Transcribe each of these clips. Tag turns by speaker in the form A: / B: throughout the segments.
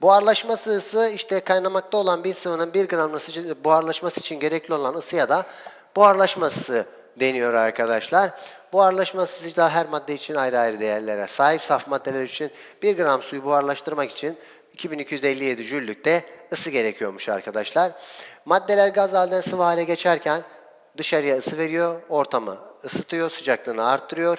A: Buharlaşma ısı işte kaynamakta olan bir sıvının 1 gram buharlaşması için gerekli olan ısıya da buharlaşma ısı deniyor arkadaşlar. Buharlaşma ısısı da her madde için ayrı ayrı değerlere sahip. Saf maddeler için 1 gram suyu buharlaştırmak için 2257 jüllükte ısı gerekiyormuş arkadaşlar. Maddeler gaz halden sıvı hale geçerken dışarıya ısı veriyor, ortamı ısıtıyor, sıcaklığını arttırıyor.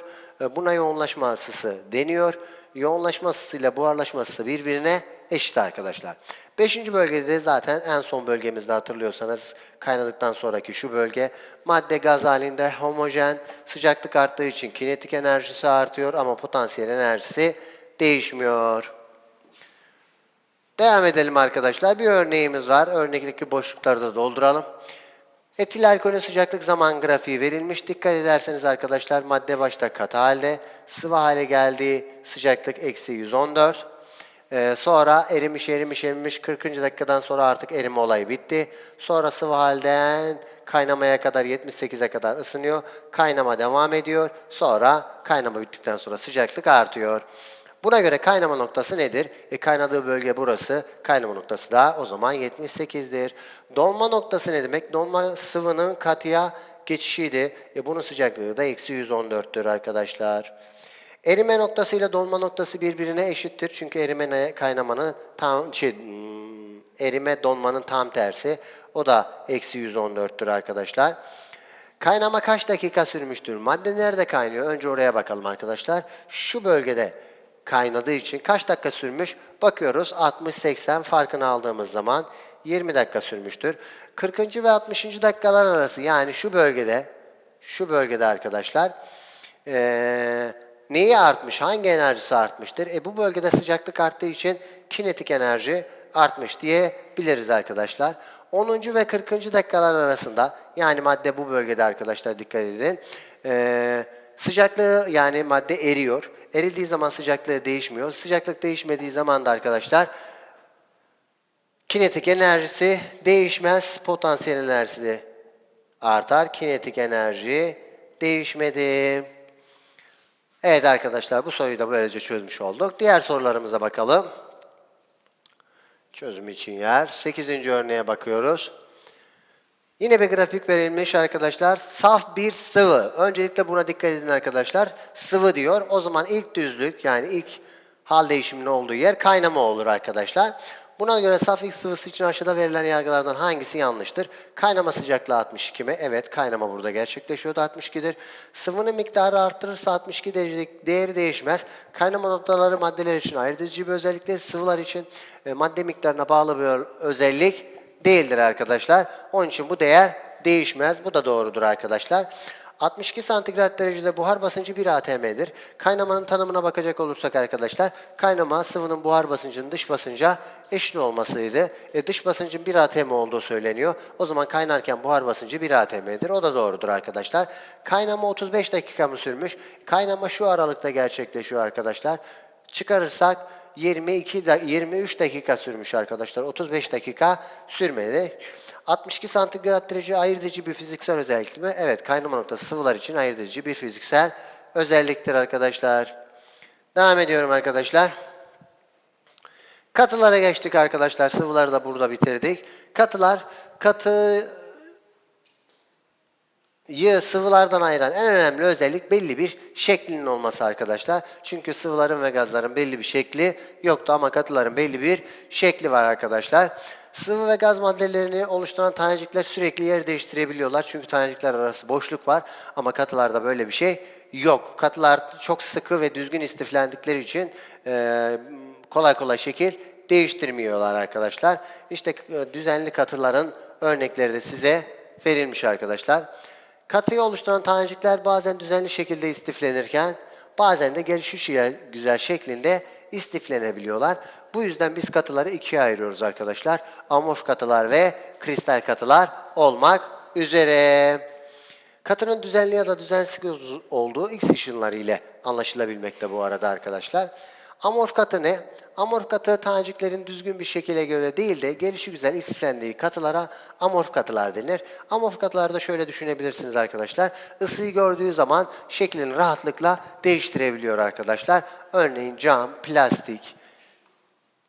A: Buna yoğunlaşma ısısı deniyor. Yoğunlaşma ısısıyla buharlaşma ısısı birbirine eşit arkadaşlar. Beşinci bölgede de zaten en son bölgemizde hatırlıyorsanız kaynadıktan sonraki şu bölge madde gaz halinde homojen sıcaklık arttığı için kinetik enerjisi artıyor ama potansiyel enerjisi değişmiyor. Devam edelim arkadaşlar. Bir örneğimiz var. Örnekteki boşlukları da dolduralım. Etil alkolün sıcaklık zaman grafiği verilmiş. Dikkat ederseniz arkadaşlar madde başta katı halde. Sıvı hale geldiği sıcaklık eksi 114. Ee, sonra erimiş erimiş erimiş 40. dakikadan sonra artık erime olayı bitti. Sonra sıvı halden kaynamaya kadar 78'e kadar ısınıyor. Kaynama devam ediyor. Sonra kaynama bittikten sonra sıcaklık artıyor. Buna göre kaynama noktası nedir? E, kaynadığı bölge burası. Kaynama noktası da o zaman 78'dir. Donma noktası ne demek? Donma sıvının katıya geçişiydi. E, bunun sıcaklığı da eksi 114'tür arkadaşlar. Erime noktası ile donma noktası birbirine eşittir. Çünkü erime kaynamanın tam şey, hmm, erime donmanın tam tersi. O da eksi 114'tür arkadaşlar. Kaynama kaç dakika sürmüştür? Madde nerede kaynıyor? Önce oraya bakalım arkadaşlar. Şu bölgede kaynadığı için kaç dakika sürmüş? Bakıyoruz 60-80 farkını aldığımız zaman 20 dakika sürmüştür. 40. ve 60. dakikalar arası yani şu bölgede şu bölgede arkadaşlar eee, neyi artmış? Hangi enerjisi artmıştır? E bu bölgede sıcaklık arttığı için kinetik enerji artmış diyebiliriz arkadaşlar. 10. ve 40. dakikalar arasında yani madde bu bölgede arkadaşlar dikkat edin. Eee, sıcaklığı yani madde eriyor. Erildiği zaman sıcaklığı değişmiyor. Sıcaklık değişmediği zaman da arkadaşlar kinetik enerjisi değişmez. Potansiyel enerjisi de artar. Kinetik enerji değişmedi. Evet arkadaşlar bu soruyu da böylece çözmüş olduk. Diğer sorularımıza bakalım. Çözüm için yer. 8. örneğe bakıyoruz. Yine bir grafik verilmiş arkadaşlar. Saf bir sıvı. Öncelikle buna dikkat edin arkadaşlar. Sıvı diyor. O zaman ilk düzlük yani ilk hal değişiminin olduğu yer kaynama olur arkadaşlar. Buna göre saf X sıvısı için aşağıda verilen yargılardan hangisi yanlıştır? Kaynama sıcaklığı 62 mi? Evet kaynama burada gerçekleşiyordu 62'dir. Sıvının miktarı arttırırsa 62 derecelik değeri değişmez. Kaynama noktaları maddeler için edici bir özelliktir. Sıvılar için e, madde miktarına bağlı bir özellik değildir arkadaşlar. Onun için bu değer değişmez. Bu da doğrudur arkadaşlar. 62 santigrat derecede buhar basıncı 1 atm'dir. Kaynamanın tanımına bakacak olursak arkadaşlar, kaynama sıvının buhar basıncının dış basınca eşit olmasıydı. E, dış basıncın 1 atm olduğu söyleniyor. O zaman kaynarken buhar basıncı 1 atm'dir. O da doğrudur arkadaşlar. Kaynama 35 dakika mı sürmüş? Kaynama şu aralıkta gerçekleşiyor arkadaşlar. Çıkarırsak 22 da 23 dakika sürmüş arkadaşlar. 35 dakika sürmedi. 62 santigrat derece ayırt bir fiziksel özellik mi? Evet, kaynama noktası sıvılar için ayırt bir fiziksel özelliktir arkadaşlar. Devam ediyorum arkadaşlar. Katılara geçtik arkadaşlar. Sıvıları da burada bitirdik. Katılar, katı yı sıvılardan ayıran en önemli özellik belli bir şeklinin olması arkadaşlar. Çünkü sıvıların ve gazların belli bir şekli yoktu ama katıların belli bir şekli var arkadaşlar. Sıvı ve gaz maddelerini oluşturan tanecikler sürekli yer değiştirebiliyorlar. Çünkü tanecikler arası boşluk var ama katılarda böyle bir şey yok. Katılar çok sıkı ve düzgün istiflendikleri için e, kolay kolay şekil değiştirmiyorlar arkadaşlar. İşte e, düzenli katıların örnekleri de size verilmiş arkadaşlar. Katıyı oluşturan tanecikler bazen düzenli şekilde istiflenirken bazen de gelişiş güzel şeklinde istiflenebiliyorlar. Bu yüzden biz katıları ikiye ayırıyoruz arkadaşlar. Amorf katılar ve kristal katılar olmak üzere. Katının düzenli ya da düzensiz olduğu X ışınları ile anlaşılabilmekte bu arada arkadaşlar. Amorf katı ne? Amorf katı taneciklerin düzgün bir şekilde göre değil de gelişi güzel istiflendiği katılara amorf katılar denir. Amorf katılarda şöyle düşünebilirsiniz arkadaşlar. Isıyı gördüğü zaman şeklini rahatlıkla değiştirebiliyor arkadaşlar. Örneğin cam, plastik,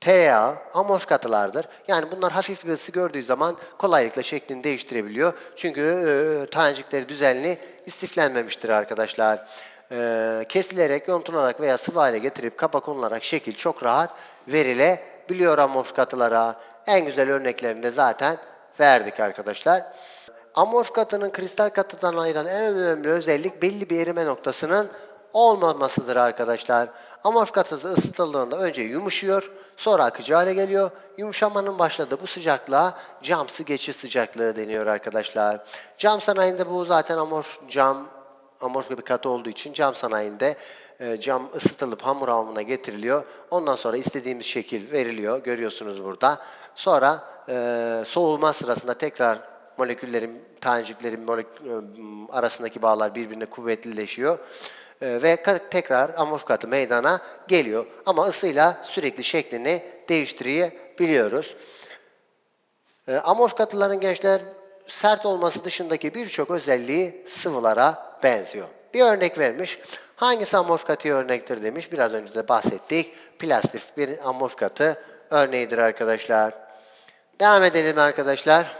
A: tereyağı, amorf katılardır. Yani bunlar hafif bir ısı gördüğü zaman kolaylıkla şeklini değiştirebiliyor. Çünkü e, tanecikleri düzenli istiflenmemiştir arkadaşlar. E, kesilerek, yontularak veya sıvı hale getirip kaba konularak şekil çok rahat verilebiliyor amorf katılara. En güzel örneklerini de zaten verdik arkadaşlar. Amorf katının kristal katıdan ayıran en önemli özellik belli bir erime noktasının olmamasıdır arkadaşlar. Amorf katısı ısıtıldığında önce yumuşuyor, sonra akıcı hale geliyor. Yumuşamanın başladığı bu sıcaklığa camsı geçiş sıcaklığı deniyor arkadaşlar. Cam sanayinde bu zaten amorf cam amorf bir katı olduğu için cam sanayinde e, cam ısıtılıp hamur hamuruna getiriliyor. Ondan sonra istediğimiz şekil veriliyor. Görüyorsunuz burada. Sonra e, soğuma sırasında tekrar moleküllerin, taneciklerin molek- e, arasındaki bağlar birbirine kuvvetlileşiyor. Ve tekrar amorf katı meydana geliyor. Ama ısıyla sürekli şeklini değiştirebiliyoruz. Amorf katıların gençler sert olması dışındaki birçok özelliği sıvılara benziyor. Bir örnek vermiş. Hangisi amorf katı örnektir demiş. Biraz önce de bahsettik. Plastik bir amorf katı örneğidir arkadaşlar. Devam edelim arkadaşlar.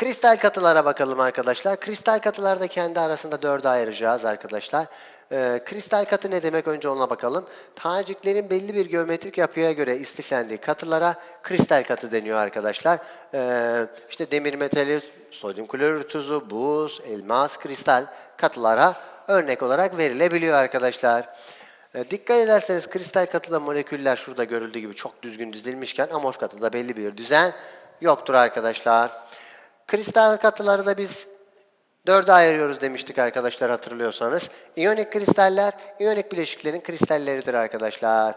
A: Kristal katılara bakalım arkadaşlar. Kristal katılarda kendi arasında dörde ayıracağız arkadaşlar. Ee, kristal katı ne demek önce ona bakalım. Taneciklerin belli bir geometrik yapıya göre istiflendiği katılara kristal katı deniyor arkadaşlar. Ee, işte demir metali, sodyum klorür tuzu, buz, elmas, kristal katılara örnek olarak verilebiliyor arkadaşlar. E, Dikkat ederseniz kristal katıda moleküller şurada görüldüğü gibi çok düzgün dizilmişken amorf katıda belli bir düzen yoktur arkadaşlar. Kristal katıları da biz dörde ayırıyoruz demiştik arkadaşlar hatırlıyorsanız. İyonik kristaller, iyonik bileşiklerin kristalleridir arkadaşlar.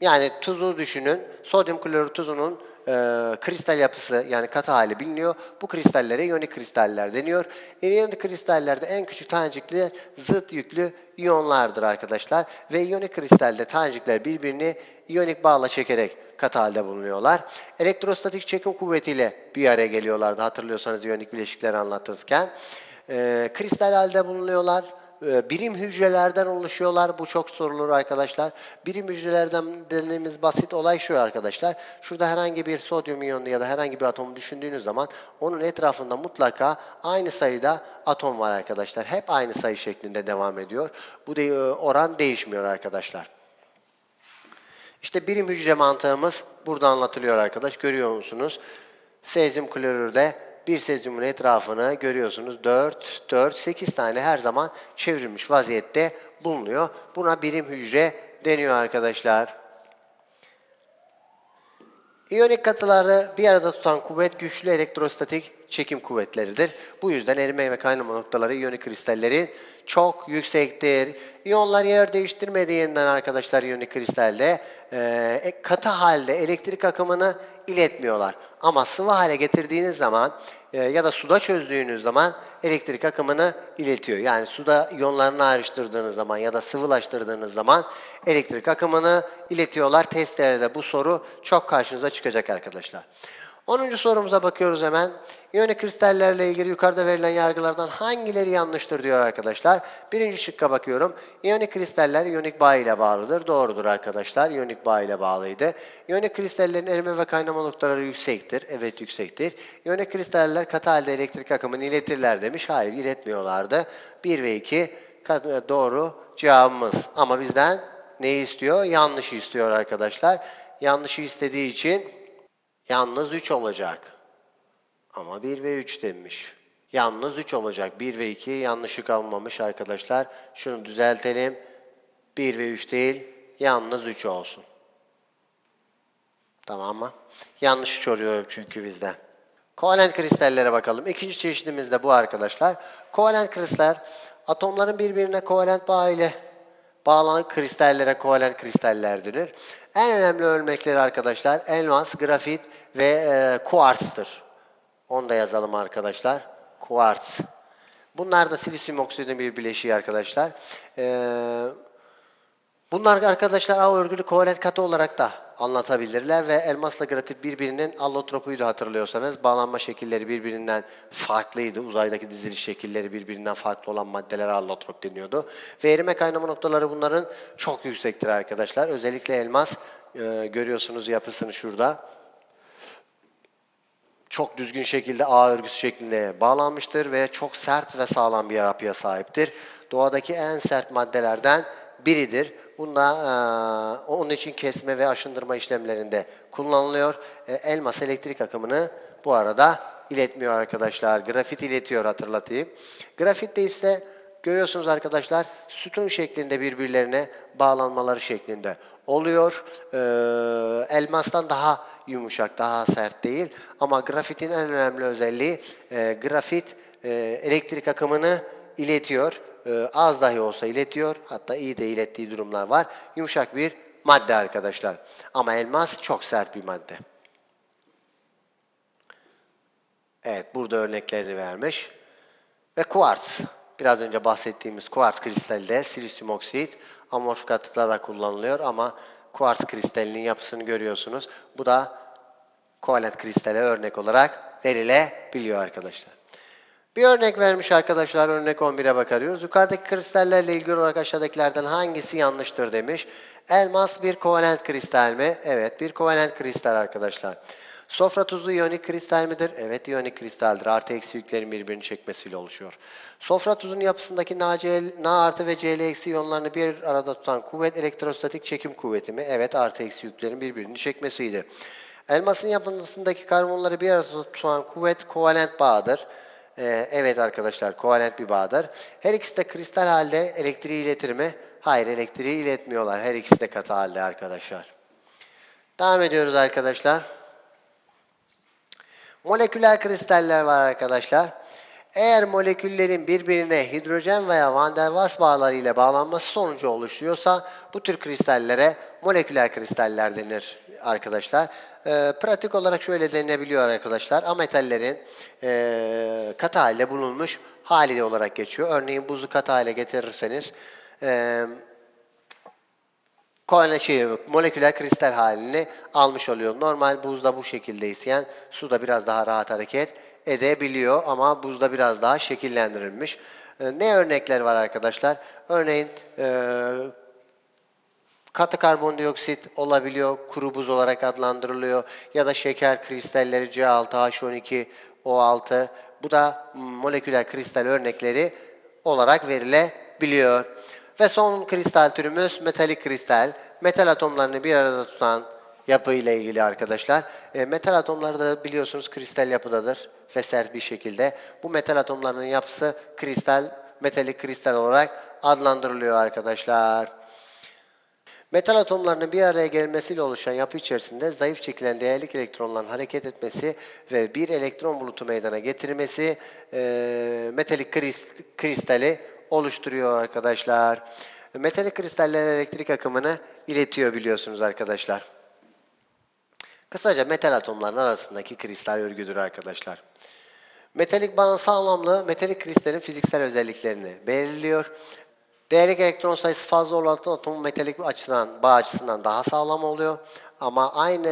A: Yani tuzu düşünün. Sodyum klorür tuzunun e, kristal yapısı yani katı hali biliniyor. Bu kristallere iyonik kristaller deniyor. İyonik kristallerde en küçük tanecikli zıt yüklü iyonlardır arkadaşlar. Ve iyonik kristalde tanecikler birbirini iyonik bağla çekerek katı halde bulunuyorlar. Elektrostatik çekim kuvvetiyle bir araya geliyorlardı hatırlıyorsanız iyonik bileşikleri anlatırken. E, kristal halde bulunuyorlar. E, birim hücrelerden oluşuyorlar. Bu çok sorulur arkadaşlar. Birim hücrelerden dediğimiz basit olay şu arkadaşlar. Şurada herhangi bir sodyum iyonu ya da herhangi bir atomu düşündüğünüz zaman onun etrafında mutlaka aynı sayıda atom var arkadaşlar. Hep aynı sayı şeklinde devam ediyor. Bu de, oran değişmiyor arkadaşlar. İşte birim hücre mantığımız burada anlatılıyor arkadaş. Görüyor musunuz? Sezyum klorürde bir sezyumun etrafını görüyorsunuz. 4, 4, 8 tane her zaman çevrilmiş vaziyette bulunuyor. Buna birim hücre deniyor arkadaşlar. İyonik katıları bir arada tutan kuvvet güçlü elektrostatik çekim kuvvetleridir. Bu yüzden erime ve kaynama noktaları iyonik kristalleri çok yüksektir. İyonlar yer değiştirmediğinden arkadaşlar iyonik kristalde e, katı halde elektrik akımını iletmiyorlar. Ama sıvı hale getirdiğiniz zaman e, ya da suda çözdüğünüz zaman elektrik akımını iletiyor. Yani suda iyonlarını ayrıştırdığınız zaman ya da sıvılaştırdığınız zaman elektrik akımını iletiyorlar. Testlerde bu soru çok karşınıza çıkacak arkadaşlar. 10. sorumuza bakıyoruz hemen. İyonik kristallerle ilgili yukarıda verilen yargılardan hangileri yanlıştır diyor arkadaşlar. Birinci şıkka bakıyorum. İyonik kristaller iyonik bağ ile bağlıdır. Doğrudur arkadaşlar. İyonik bağ ile bağlıydı. İyonik kristallerin erime ve kaynama noktaları yüksektir. Evet yüksektir. İyonik kristaller katı halde elektrik akımını iletirler demiş. Hayır iletmiyorlardı. 1 ve 2 doğru cevabımız. Ama bizden neyi istiyor? Yanlışı istiyor arkadaşlar. Yanlışı istediği için Yalnız 3 olacak. Ama 1 ve 3 demiş. Yalnız 3 olacak. 1 ve 2 yanlışlık almamış arkadaşlar. Şunu düzeltelim. 1 ve 3 değil. Yalnız 3 olsun. Tamam mı? Yanlış çoruyor çünkü bizden. Kovalent kristallere bakalım. İkinci çeşidimiz de bu arkadaşlar. Kovalent kristaller atomların birbirine kovalent bağ ile bağlanan kristallere kovalent kristaller denir. En önemli örnekleri arkadaşlar elmas, grafit ve e, kuarstır. Onu da yazalım arkadaşlar. Kuarts. Bunlar da silisyum oksidinin bir bileşiği arkadaşlar. Ee, bunlar arkadaşlar A örgülü kovalent katı olarak da anlatabilirler ve elmasla grafit birbirinin allotropuydu hatırlıyorsanız. Bağlanma şekilleri birbirinden farklıydı. Uzaydaki diziliş şekilleri birbirinden farklı olan maddelere allotrop deniyordu. Ve erime kaynama noktaları bunların çok yüksektir arkadaşlar. Özellikle elmas e, görüyorsunuz yapısını şurada. Çok düzgün şekilde ağ örgüsü şeklinde bağlanmıştır ve çok sert ve sağlam bir yapıya sahiptir. Doğadaki en sert maddelerden biridir. Bunda e, onun için kesme ve aşındırma işlemlerinde kullanılıyor. E, elmas elektrik akımını bu arada iletmiyor arkadaşlar. Grafit iletiyor hatırlatayım. Grafitte ise görüyorsunuz arkadaşlar sütun şeklinde birbirlerine bağlanmaları şeklinde oluyor. E, elmastan daha yumuşak, daha sert değil. Ama grafitin en önemli özelliği e, grafit e, elektrik akımını iletiyor. E, az dahi olsa iletiyor. Hatta iyi de ilettiği durumlar var. Yumuşak bir madde arkadaşlar. Ama elmas çok sert bir madde. Evet burada örneklerini vermiş. Ve kuartz. Biraz önce bahsettiğimiz kuartz kristalde silisyum oksit amorf katıda da kullanılıyor ama kuartz kristalinin yapısını görüyorsunuz. Bu da kovalent kristale örnek olarak verilebiliyor arkadaşlar. Bir örnek vermiş arkadaşlar. Örnek 11'e bakarıyoruz. Yukarıdaki kristallerle ilgili olarak aşağıdakilerden hangisi yanlıştır demiş. Elmas bir kovalent kristal mi? Evet bir kovalent kristal arkadaşlar. Sofra tuzu iyonik kristal midir? Evet iyonik kristaldir. Artı eksi yüklerin birbirini çekmesiyle oluşuyor. Sofra tuzunun yapısındaki NaCl, Na artı ve Cl eksi iyonlarını bir arada tutan kuvvet elektrostatik çekim kuvveti mi? Evet artı eksi yüklerin birbirini çekmesiydi. Elmasın yapısındaki karbonları bir arada tutan kuvvet kovalent bağdır. Ee, evet arkadaşlar kovalent bir bağdır. Her ikisi de kristal halde elektriği iletir mi? Hayır elektriği iletmiyorlar. Her ikisi de katı halde arkadaşlar. Devam ediyoruz arkadaşlar. Moleküler kristaller var arkadaşlar. Eğer moleküllerin birbirine hidrojen veya van der Waals bağları ile bağlanması sonucu oluşuyorsa bu tür kristallere moleküler kristaller denir arkadaşlar. E, pratik olarak şöyle denilebiliyor arkadaşlar. Ametallerin e, katı halde bulunmuş hali olarak geçiyor. Örneğin buzu katı hale getirirseniz e, şey, moleküler kristal halini almış oluyor. Normal buzda bu şekilde isteyen suda biraz daha rahat hareket edebiliyor ama buzda biraz daha şekillendirilmiş. E, ne örnekler var arkadaşlar? Örneğin e, katı karbondioksit olabiliyor, kuru buz olarak adlandırılıyor ya da şeker kristalleri C6H12, O6 bu da moleküler kristal örnekleri olarak verilebiliyor. Ve son kristal türümüz metalik kristal. Metal atomlarını bir arada tutan yapı ile ilgili arkadaşlar. E, metal atomları da biliyorsunuz kristal yapıdadır ve sert bir şekilde. Bu metal atomlarının yapısı kristal, metalik kristal olarak adlandırılıyor arkadaşlar. Metal atomlarının bir araya gelmesiyle oluşan yapı içerisinde zayıf çekilen değerlik elektronların hareket etmesi ve bir elektron bulutu meydana getirmesi e, metalik kristali oluşturuyor arkadaşlar. Metalik kristaller elektrik akımını iletiyor biliyorsunuz arkadaşlar. Kısaca metal atomların arasındaki kristal örgüdür arkadaşlar. Metalik bağın sağlamlığı metalik kristalin fiziksel özelliklerini belirliyor. Değerlik elektron sayısı fazla olan atomun metalik açıdan, bağ açısından daha sağlam oluyor. Ama aynı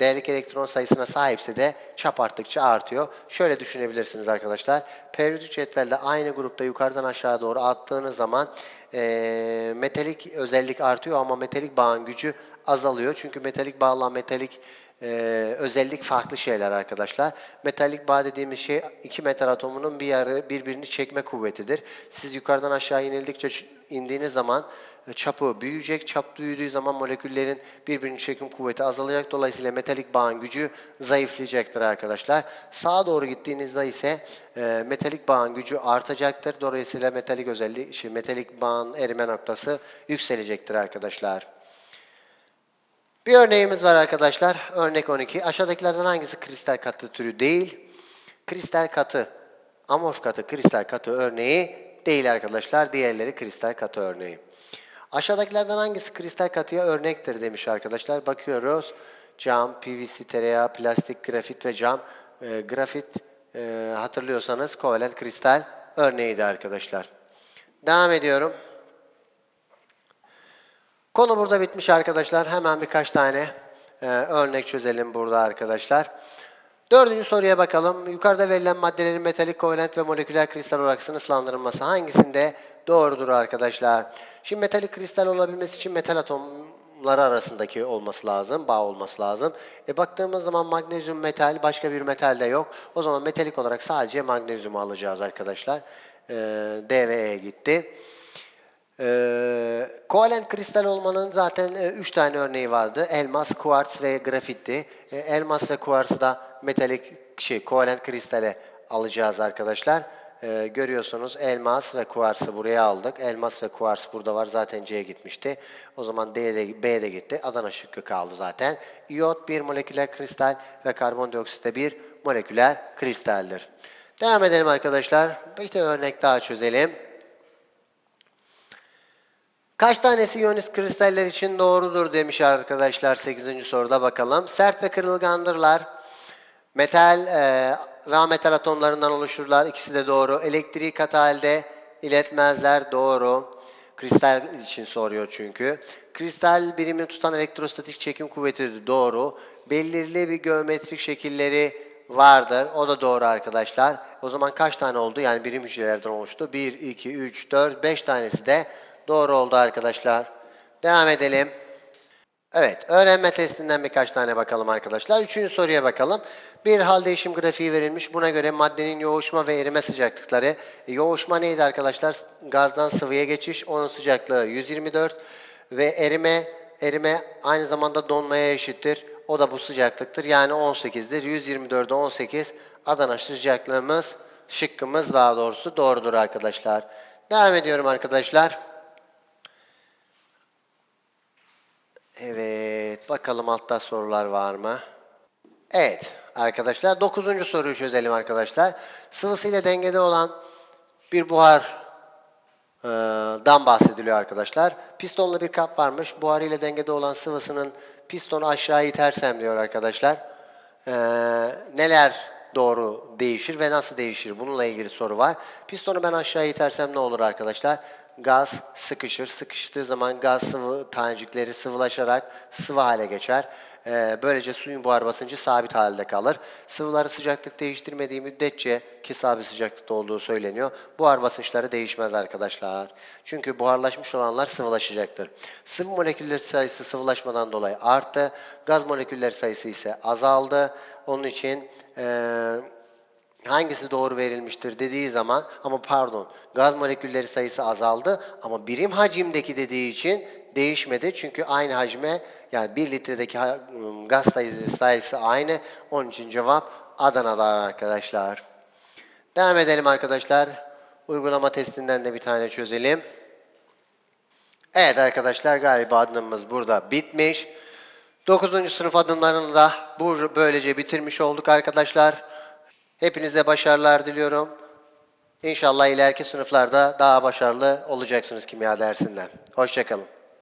A: değerlik elektron sayısına sahipse de çap arttıkça artıyor. Şöyle düşünebilirsiniz arkadaşlar. Periyodik cetvelde aynı grupta yukarıdan aşağı doğru attığınız zaman e, metalik özellik artıyor ama metalik bağın gücü azalıyor. Çünkü metalik bağla metalik e, özellik farklı şeyler arkadaşlar. Metalik bağ dediğimiz şey iki metal atomunun bir yarı birbirini çekme kuvvetidir. Siz yukarıdan aşağı inildikçe indiğiniz zaman e, çapı büyüyecek. Çap büyüdüğü zaman moleküllerin birbirini çekim kuvveti azalacak. Dolayısıyla metalik bağın gücü zayıflayacaktır arkadaşlar. Sağa doğru gittiğinizde ise e, metalik bağın gücü artacaktır. Dolayısıyla metalik özelliği, şey, metalik bağın erime noktası yükselecektir arkadaşlar. Bir örneğimiz var arkadaşlar. Örnek 12. Aşağıdakilerden hangisi kristal katı türü değil? Kristal katı, amorf katı, kristal katı örneği değil arkadaşlar. Diğerleri kristal katı örneği. Aşağıdakilerden hangisi kristal katıya örnektir demiş arkadaşlar. Bakıyoruz. Cam, PVC, tereyağı, plastik, grafit ve cam. E, grafit e, hatırlıyorsanız kovalent kristal örneğiydi arkadaşlar. Devam ediyorum. Konu burada bitmiş arkadaşlar. Hemen birkaç tane e, örnek çözelim burada arkadaşlar. Dördüncü soruya bakalım. Yukarıda verilen maddelerin metalik, kovalent ve moleküler kristal olarak sınıflandırılması hangisinde doğrudur arkadaşlar? Şimdi metalik kristal olabilmesi için metal atom arasındaki olması lazım, bağ olması lazım. E baktığımız zaman magnezyum metal, başka bir metal de yok. O zaman metalik olarak sadece magnezyumu alacağız arkadaşlar. E, D ve E gitti. Ee, kovalent kristal olmanın zaten 3 tane örneği vardı. Elmas, kuarts ve grafitti. Ee, elmas ve kuartsı da metalik şey kovalent kristale alacağız arkadaşlar. Ee, görüyorsunuz elmas ve kuartsı buraya aldık. Elmas ve kuars burada var. Zaten C'ye gitmişti. O zaman D de, B de gitti. Adana şıkkı kaldı zaten. İyot bir moleküler kristal ve karbondioksit de bir moleküler kristaldir. Devam edelim arkadaşlar. Bir de örnek daha çözelim. Kaç tanesi iyonist kristaller için doğrudur demiş arkadaşlar 8. soruda bakalım. Sert ve kırılgandırlar. Metal e, ve metal atomlarından oluşurlar. İkisi de doğru. Elektriği katı halde iletmezler. Doğru. Kristal için soruyor çünkü. Kristal birimini tutan elektrostatik çekim kuvveti doğru. Belirli bir geometrik şekilleri vardır. O da doğru arkadaşlar. O zaman kaç tane oldu? Yani birim hücrelerden oluştu. 1, 2, 3, 4, 5 tanesi de Doğru oldu arkadaşlar. Devam edelim. Evet, öğrenme testinden birkaç tane bakalım arkadaşlar. Üçüncü soruya bakalım. Bir hal değişim grafiği verilmiş. Buna göre maddenin yoğuşma ve erime sıcaklıkları. E, yoğuşma neydi arkadaşlar? Gazdan sıvıya geçiş. Onun sıcaklığı 124 ve erime erime aynı zamanda donmaya eşittir. O da bu sıcaklıktır. Yani 18'dir. 124'e 18 Adana sıcaklığımız, şıkkımız daha doğrusu doğrudur arkadaşlar. Devam ediyorum arkadaşlar. Evet, bakalım altta sorular var mı? Evet arkadaşlar, dokuzuncu soruyu çözelim arkadaşlar. Sıvısıyla dengede olan bir buhardan bahsediliyor arkadaşlar. Pistonlu bir kap varmış. Buhar ile dengede olan sıvısının pistonu aşağı itersem diyor arkadaşlar. Ee, neler doğru değişir ve nasıl değişir? Bununla ilgili soru var. Pistonu ben aşağı itersem ne olur arkadaşlar? Gaz sıkışır. Sıkıştığı zaman gaz sıvı tanecikleri sıvılaşarak sıvı hale geçer. Ee, böylece suyun buhar basıncı sabit halde kalır. Sıvıları sıcaklık değiştirmediği müddetçe ki sabit sıcaklıkta olduğu söyleniyor. Buhar basınçları değişmez arkadaşlar. Çünkü buharlaşmış olanlar sıvılaşacaktır. Sıvı molekülleri sayısı sıvılaşmadan dolayı arttı. Gaz molekülleri sayısı ise azaldı. Onun için eee hangisi doğru verilmiştir dediği zaman ama pardon gaz molekülleri sayısı azaldı ama birim hacimdeki dediği için değişmedi. Çünkü aynı hacme yani 1 litredeki ım, gaz sayısı, sayısı aynı. Onun için cevap Adana'da arkadaşlar. Devam edelim arkadaşlar. Uygulama testinden de bir tane çözelim. Evet arkadaşlar galiba adımımız burada bitmiş. 9. sınıf adımlarını da böylece bitirmiş olduk arkadaşlar. Hepinize başarılar diliyorum. İnşallah ileriki sınıflarda daha başarılı olacaksınız kimya dersinden. Hoşçakalın.